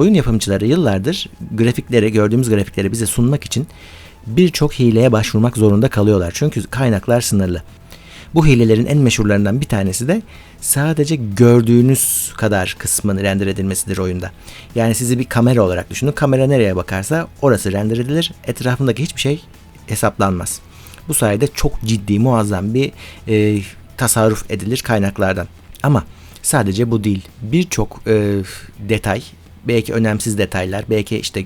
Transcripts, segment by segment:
oyun yapımcıları yıllardır grafikleri, gördüğümüz grafikleri bize sunmak için birçok hileye başvurmak zorunda kalıyorlar. Çünkü kaynaklar sınırlı. Bu hilelerin en meşhurlarından bir tanesi de sadece gördüğünüz kadar kısmın render edilmesidir oyunda. Yani sizi bir kamera olarak düşünün. Kamera nereye bakarsa orası render edilir. Etrafındaki hiçbir şey hesaplanmaz. Bu sayede çok ciddi, muazzam bir e, tasarruf edilir kaynaklardan. Ama sadece bu değil. Birçok e, detay, belki önemsiz detaylar, belki işte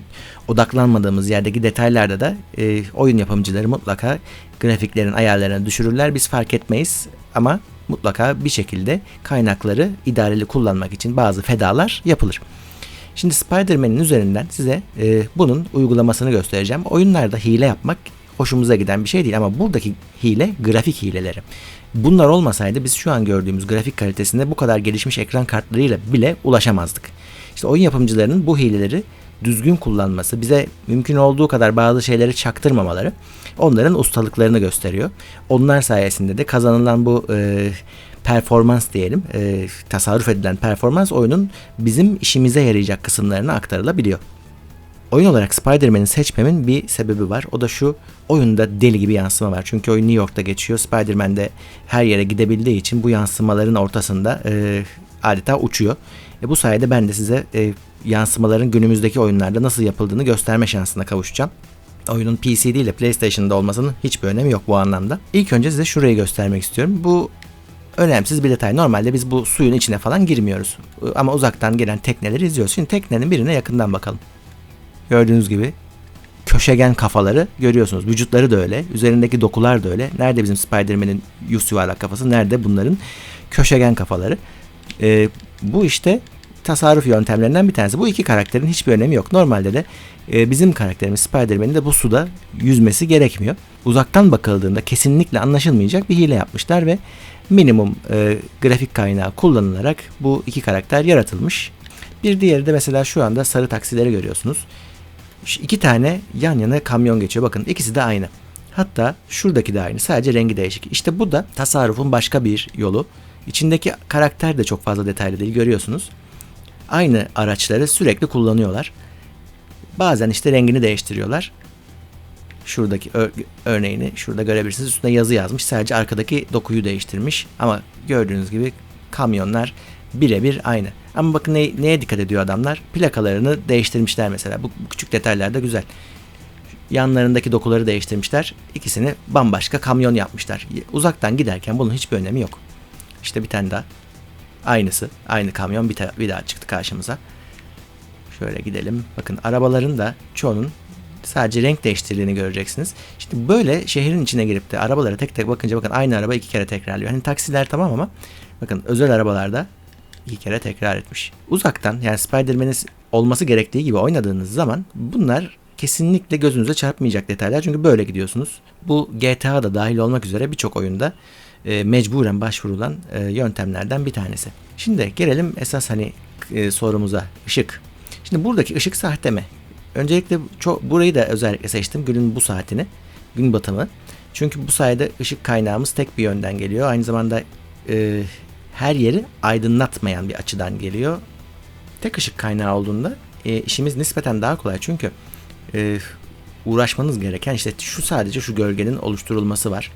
odaklanmadığımız yerdeki detaylarda da e, oyun yapımcıları mutlaka grafiklerin ayarlarını düşürürler. Biz fark etmeyiz ama mutlaka bir şekilde kaynakları idareli kullanmak için bazı fedalar yapılır. Şimdi Spider-Man'in üzerinden size e, bunun uygulamasını göstereceğim. Oyunlarda hile yapmak hoşumuza giden bir şey değil ama buradaki hile grafik hileleri. Bunlar olmasaydı biz şu an gördüğümüz grafik kalitesinde bu kadar gelişmiş ekran kartlarıyla bile ulaşamazdık. İşte oyun yapımcılarının bu hileleri düzgün kullanması, bize mümkün olduğu kadar bazı şeyleri çaktırmamaları onların ustalıklarını gösteriyor. Onlar sayesinde de kazanılan bu e, performans diyelim, e, tasarruf edilen performans oyunun bizim işimize yarayacak kısımlarına aktarılabiliyor. Oyun olarak Spider-Man'i seçmemin bir sebebi var. O da şu, oyunda deli gibi yansıma var. Çünkü oyun New York'ta geçiyor. Spider-Man de her yere gidebildiği için bu yansımaların ortasında e, adeta uçuyor. E, bu sayede ben de size e, yansımaların günümüzdeki oyunlarda nasıl yapıldığını gösterme şansına kavuşacağım. Oyunun PC değil de PlayStation'da olmasının hiçbir önemi yok bu anlamda. İlk önce size şurayı göstermek istiyorum. Bu önemsiz bir detay. Normalde biz bu suyun içine falan girmiyoruz. Ama uzaktan gelen tekneleri izliyoruz. Şimdi teknenin birine yakından bakalım. Gördüğünüz gibi köşegen kafaları görüyorsunuz. Vücutları da öyle. Üzerindeki dokular da öyle. Nerede bizim Spider-Man'in yüz yuvarlak kafası? Nerede bunların köşegen kafaları? Ee, bu işte tasarruf yöntemlerinden bir tanesi. Bu iki karakterin hiçbir önemi yok. Normalde de e, bizim karakterimiz Spider-Man'in de bu suda yüzmesi gerekmiyor. Uzaktan bakıldığında kesinlikle anlaşılmayacak bir hile yapmışlar ve minimum e, grafik kaynağı kullanılarak bu iki karakter yaratılmış. Bir diğeri de mesela şu anda sarı taksileri görüyorsunuz. İki tane yan yana kamyon geçiyor. Bakın ikisi de aynı. Hatta şuradaki de aynı. Sadece rengi değişik. İşte bu da tasarrufun başka bir yolu. İçindeki karakter de çok fazla detaylı değil görüyorsunuz. Aynı araçları sürekli kullanıyorlar. Bazen işte rengini değiştiriyorlar. Şuradaki örneğini şurada görebilirsiniz. Üstüne yazı yazmış. Sadece arkadaki dokuyu değiştirmiş. Ama gördüğünüz gibi kamyonlar birebir aynı. Ama bakın ne, neye dikkat ediyor adamlar? Plakalarını değiştirmişler mesela. Bu, bu küçük detaylar da güzel. Yanlarındaki dokuları değiştirmişler. İkisini bambaşka kamyon yapmışlar. Uzaktan giderken bunun hiçbir önemi yok. İşte bir tane daha. Aynısı. Aynı kamyon bir, bir daha çıktı karşımıza. Şöyle gidelim. Bakın arabaların da çoğunun sadece renk değiştirdiğini göreceksiniz. İşte böyle şehrin içine girip de arabalara tek tek bakınca bakın aynı araba iki kere tekrarlıyor. Hani taksiler tamam ama bakın özel arabalarda iki kere tekrar etmiş. Uzaktan yani Spider-Man'in olması gerektiği gibi oynadığınız zaman bunlar kesinlikle gözünüze çarpmayacak detaylar. Çünkü böyle gidiyorsunuz. Bu GTA da dahil olmak üzere birçok oyunda e, mecburen başvurulan e, yöntemlerden bir tanesi. Şimdi gelelim esas hani e, sorumuza ışık. Şimdi buradaki ışık sahte mi? Öncelikle çok burayı da özellikle seçtim. Günün bu saatini, gün batımı. Çünkü bu sayede ışık kaynağımız tek bir yönden geliyor. Aynı zamanda e, her yeri aydınlatmayan bir açıdan geliyor. Tek ışık kaynağı olduğunda e, işimiz nispeten daha kolay. Çünkü e, uğraşmanız gereken işte şu sadece şu gölgenin oluşturulması var.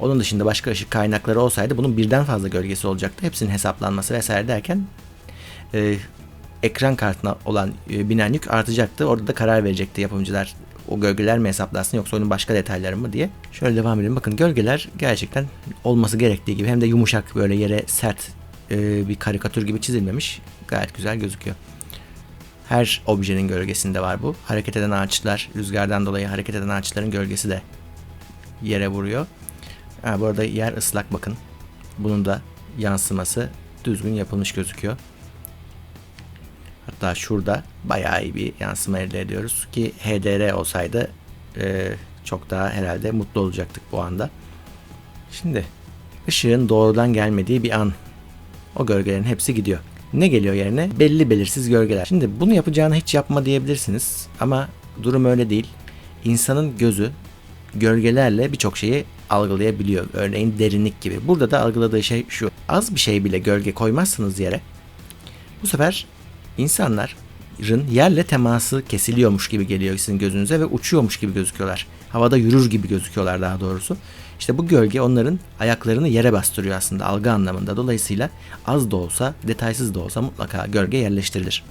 Onun dışında başka ışık kaynakları olsaydı bunun birden fazla gölgesi olacaktı. Hepsinin hesaplanması vesaire derken e, ekran kartına olan e, binen yük artacaktı. Orada da karar verecekti yapımcılar. O gölgeler mi hesaplansın yoksa oyunun başka detayları mı diye. Şöyle devam edelim. Bakın gölgeler gerçekten olması gerektiği gibi hem de yumuşak böyle yere sert e, bir karikatür gibi çizilmemiş. Gayet güzel gözüküyor. Her objenin gölgesinde var bu. Hareket eden ağaçlar, rüzgardan dolayı hareket eden ağaçların gölgesi de yere vuruyor. Ha, bu arada yer ıslak bakın. Bunun da yansıması düzgün yapılmış gözüküyor. Hatta şurada bayağı iyi bir yansıma elde ediyoruz ki HDR olsaydı e, çok daha herhalde mutlu olacaktık bu anda. Şimdi ışığın doğrudan gelmediği bir an o gölgelerin hepsi gidiyor. Ne geliyor yerine? Belli belirsiz gölgeler. Şimdi bunu yapacağını hiç yapma diyebilirsiniz ama durum öyle değil. İnsanın gözü gölgelerle birçok şeyi algılayabiliyor. Örneğin derinlik gibi. Burada da algıladığı şey şu. Az bir şey bile gölge koymazsınız yere. Bu sefer insanlar binaların yerle teması kesiliyormuş gibi geliyor sizin gözünüze ve uçuyormuş gibi gözüküyorlar. Havada yürür gibi gözüküyorlar daha doğrusu. İşte bu gölge onların ayaklarını yere bastırıyor aslında algı anlamında. Dolayısıyla az da olsa, detaysız da olsa mutlaka gölge yerleştirilir.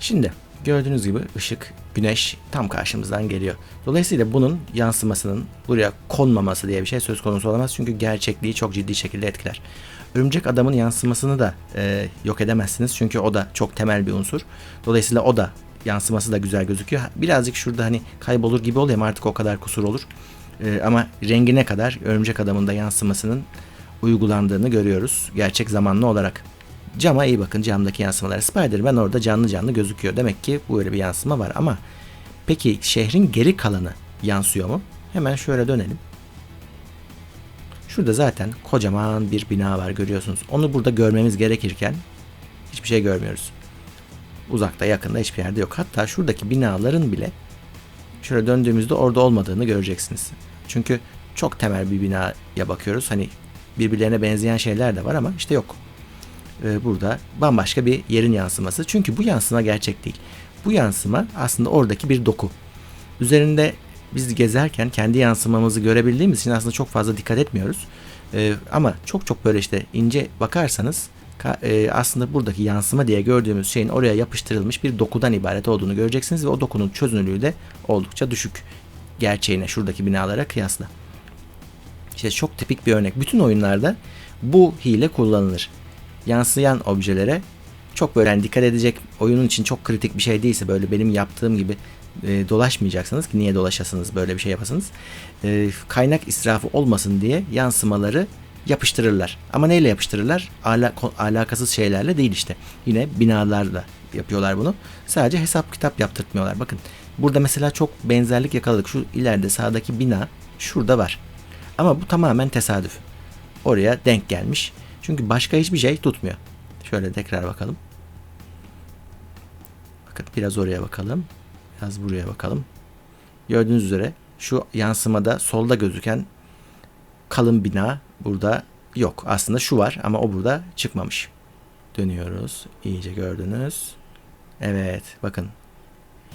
Şimdi gördüğünüz gibi ışık, güneş tam karşımızdan geliyor. Dolayısıyla bunun yansımasının buraya konmaması diye bir şey söz konusu olamaz. Çünkü gerçekliği çok ciddi şekilde etkiler. Örümcek adamın yansımasını da e, yok edemezsiniz. Çünkü o da çok temel bir unsur. Dolayısıyla o da yansıması da güzel gözüküyor. Birazcık şurada hani kaybolur gibi oluyor ama artık o kadar kusur olur. E, ama rengine kadar örümcek adamın da yansımasının uygulandığını görüyoruz. Gerçek zamanlı olarak. Cama iyi bakın camdaki yansımalar. Spider-Man orada canlı canlı gözüküyor. Demek ki böyle bir yansıma var ama peki şehrin geri kalanı yansıyor mu? Hemen şöyle dönelim. Şurada zaten kocaman bir bina var görüyorsunuz. Onu burada görmemiz gerekirken hiçbir şey görmüyoruz. Uzakta yakında hiçbir yerde yok. Hatta şuradaki binaların bile şöyle döndüğümüzde orada olmadığını göreceksiniz. Çünkü çok temel bir binaya bakıyoruz. Hani birbirlerine benzeyen şeyler de var ama işte yok. Ee, burada bambaşka bir yerin yansıması. Çünkü bu yansıma gerçek değil. Bu yansıma aslında oradaki bir doku. Üzerinde biz gezerken kendi yansımamızı görebildiğimiz için aslında çok fazla dikkat etmiyoruz. Ee, ama çok çok böyle işte ince bakarsanız e, aslında buradaki yansıma diye gördüğümüz şeyin oraya yapıştırılmış bir dokudan ibaret olduğunu göreceksiniz ve o dokunun çözünürlüğü de oldukça düşük gerçeğine şuradaki binalara kıyasla. İşte çok tipik bir örnek. Bütün oyunlarda bu hile kullanılır. Yansıyan objelere çok böyle yani dikkat edecek oyunun için çok kritik bir şey değilse böyle benim yaptığım gibi e, dolaşmayacaksınız ki niye dolaşasınız böyle bir şey yapasınız. E, kaynak israfı olmasın diye yansımaları yapıştırırlar. Ama neyle yapıştırırlar? Ala, alakasız şeylerle değil işte. Yine binalarla yapıyorlar bunu. Sadece hesap kitap yaptırtmıyorlar. Bakın burada mesela çok benzerlik yakaladık. Şu ileride sağdaki bina şurada var. Ama bu tamamen tesadüf. Oraya denk gelmiş. Çünkü başka hiçbir şey tutmuyor. Şöyle tekrar bakalım. Bakın biraz oraya bakalım. Biraz buraya bakalım. Gördüğünüz üzere şu yansımada solda gözüken kalın bina burada yok. Aslında şu var ama o burada çıkmamış. Dönüyoruz. İyice gördünüz. Evet bakın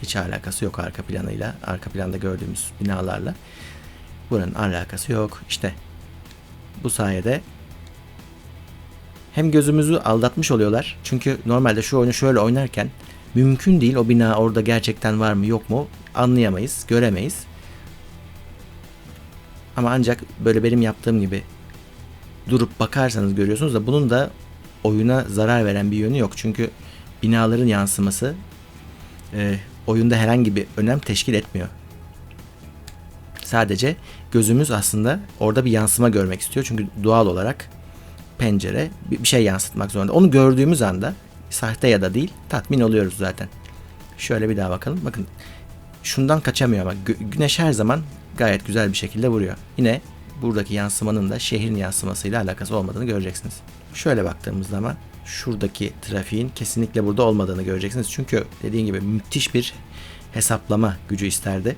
hiç alakası yok arka planıyla. Arka planda gördüğümüz binalarla. Buranın alakası yok. İşte bu sayede hem gözümüzü aldatmış oluyorlar. Çünkü normalde şu oyunu şöyle oynarken mümkün değil o bina orada gerçekten var mı yok mu anlayamayız, göremeyiz. Ama ancak böyle benim yaptığım gibi durup bakarsanız görüyorsunuz da bunun da oyuna zarar veren bir yönü yok. Çünkü binaların yansıması e, oyunda herhangi bir önem teşkil etmiyor. Sadece gözümüz aslında orada bir yansıma görmek istiyor. Çünkü doğal olarak pencere bir şey yansıtmak zorunda. Onu gördüğümüz anda sahte ya da değil tatmin oluyoruz zaten. Şöyle bir daha bakalım. Bakın şundan kaçamıyor ama güneş her zaman gayet güzel bir şekilde vuruyor. Yine buradaki yansımanın da şehrin yansımasıyla alakası olmadığını göreceksiniz. Şöyle baktığımızda ama şuradaki trafiğin kesinlikle burada olmadığını göreceksiniz. Çünkü dediğim gibi müthiş bir hesaplama gücü isterdi.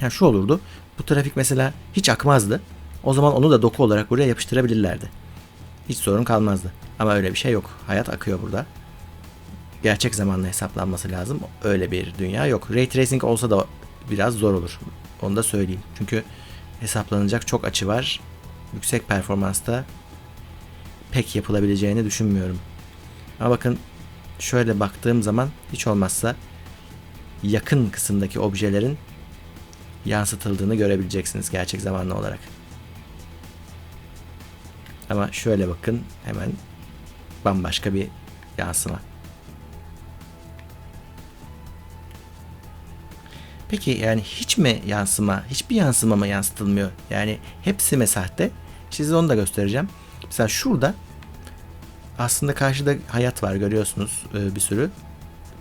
Yani şu olurdu. Bu trafik mesela hiç akmazdı. O zaman onu da doku olarak buraya yapıştırabilirlerdi. Hiç sorun kalmazdı. Ama öyle bir şey yok. Hayat akıyor burada. Gerçek zamanla hesaplanması lazım. Öyle bir dünya yok. Ray tracing olsa da biraz zor olur. Onu da söyleyeyim. Çünkü hesaplanacak çok açı var. Yüksek performansta pek yapılabileceğini düşünmüyorum. Ama bakın şöyle baktığım zaman hiç olmazsa yakın kısımdaki objelerin yansıtıldığını görebileceksiniz gerçek zamanlı olarak. Ama şöyle bakın hemen bambaşka bir yansıma. Peki yani hiç mi yansıma, hiçbir yansıma mı yansıtılmıyor? Yani hepsi mi sahte? Size onu da göstereceğim. Mesela şurada aslında karşıda hayat var görüyorsunuz e, bir sürü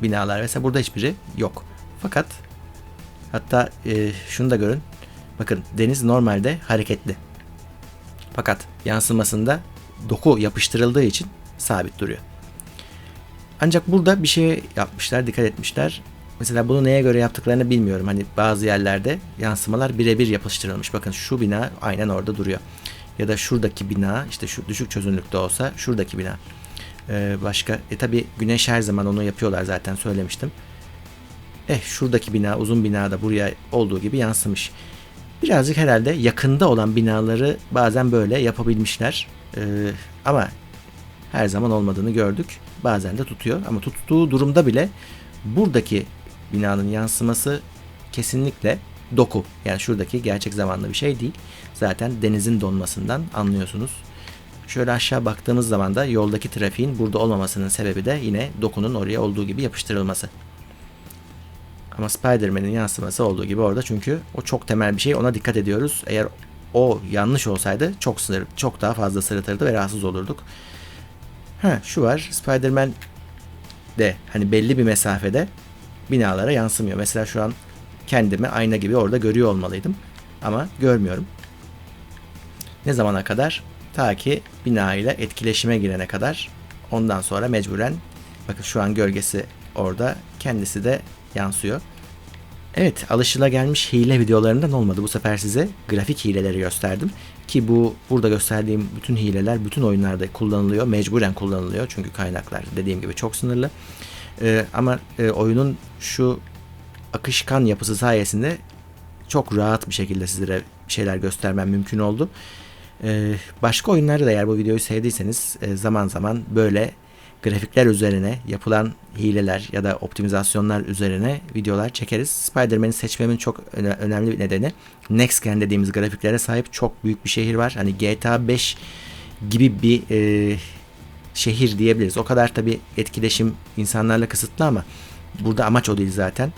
binalar. Mesela burada hiçbiri yok. Fakat hatta e, şunu da görün. Bakın deniz normalde hareketli. Fakat yansımasında doku yapıştırıldığı için sabit duruyor. Ancak burada bir şey yapmışlar, dikkat etmişler. Mesela bunu neye göre yaptıklarını bilmiyorum. Hani bazı yerlerde yansımalar birebir yapıştırılmış. Bakın şu bina aynen orada duruyor. Ya da şuradaki bina işte şu düşük çözünürlükte olsa şuradaki bina. Ee, başka e tabi güneş her zaman onu yapıyorlar zaten söylemiştim. Eh şuradaki bina uzun bina da buraya olduğu gibi yansımış. Birazcık herhalde yakında olan binaları bazen böyle yapabilmişler. Ee, ama her zaman olmadığını gördük. Bazen de tutuyor ama tuttuğu durumda bile buradaki binanın yansıması kesinlikle doku. Yani şuradaki gerçek zamanlı bir şey değil. Zaten denizin donmasından anlıyorsunuz. Şöyle aşağı baktığımız zaman da yoldaki trafiğin burada olmamasının sebebi de yine dokunun oraya olduğu gibi yapıştırılması. Ama Spider-Man'in yansıması olduğu gibi orada çünkü o çok temel bir şey. Ona dikkat ediyoruz. Eğer o yanlış olsaydı çok sınır, çok daha fazla sırıtırdı ve rahatsız olurduk. Ha şu var. Spider-Man de hani belli bir mesafede binalara yansımıyor. Mesela şu an kendimi ayna gibi orada görüyor olmalıydım. Ama görmüyorum. Ne zamana kadar? Ta ki bina ile etkileşime girene kadar. Ondan sonra mecburen bakın şu an gölgesi orada. Kendisi de yansıyor. Evet alışılagelmiş hile videolarından olmadı. Bu sefer size grafik hileleri gösterdim. Ki bu burada gösterdiğim bütün hileler bütün oyunlarda kullanılıyor. Mecburen kullanılıyor. Çünkü kaynaklar dediğim gibi çok sınırlı. Ee, ama e, oyunun şu akışkan yapısı sayesinde çok rahat bir şekilde sizlere şeyler göstermem mümkün oldu. Ee, başka oyunlarda da eğer bu videoyu sevdiyseniz e, zaman zaman böyle grafikler üzerine yapılan hileler ya da optimizasyonlar üzerine videolar çekeriz. Spider-Man'i seçmemin çok öne- önemli bir nedeni Next Gen dediğimiz grafiklere sahip çok büyük bir şehir var. Hani GTA 5 gibi bir e, şehir diyebiliriz. O kadar tabi etkileşim insanlarla kısıtlı ama burada amaç o değil zaten.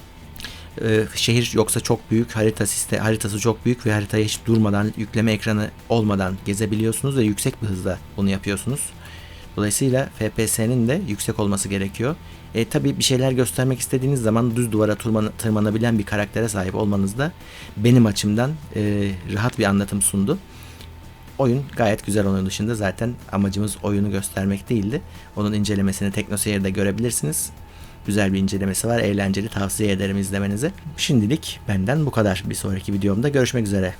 Ee, şehir yoksa çok büyük, harita siste, haritası çok büyük ve haritayı hiç durmadan, yükleme ekranı olmadan gezebiliyorsunuz ve yüksek bir hızla bunu yapıyorsunuz. Dolayısıyla FPS'nin de yüksek olması gerekiyor. E tabi bir şeyler göstermek istediğiniz zaman düz duvara tırman- tırmanabilen bir karaktere sahip olmanız da benim açımdan e, rahat bir anlatım sundu. Oyun gayet güzel onun dışında zaten amacımız oyunu göstermek değildi. Onun incelemesini TeknoSeyir'de görebilirsiniz. Güzel bir incelemesi var. Eğlenceli tavsiye ederim izlemenizi. Şimdilik benden bu kadar. Bir sonraki videomda görüşmek üzere.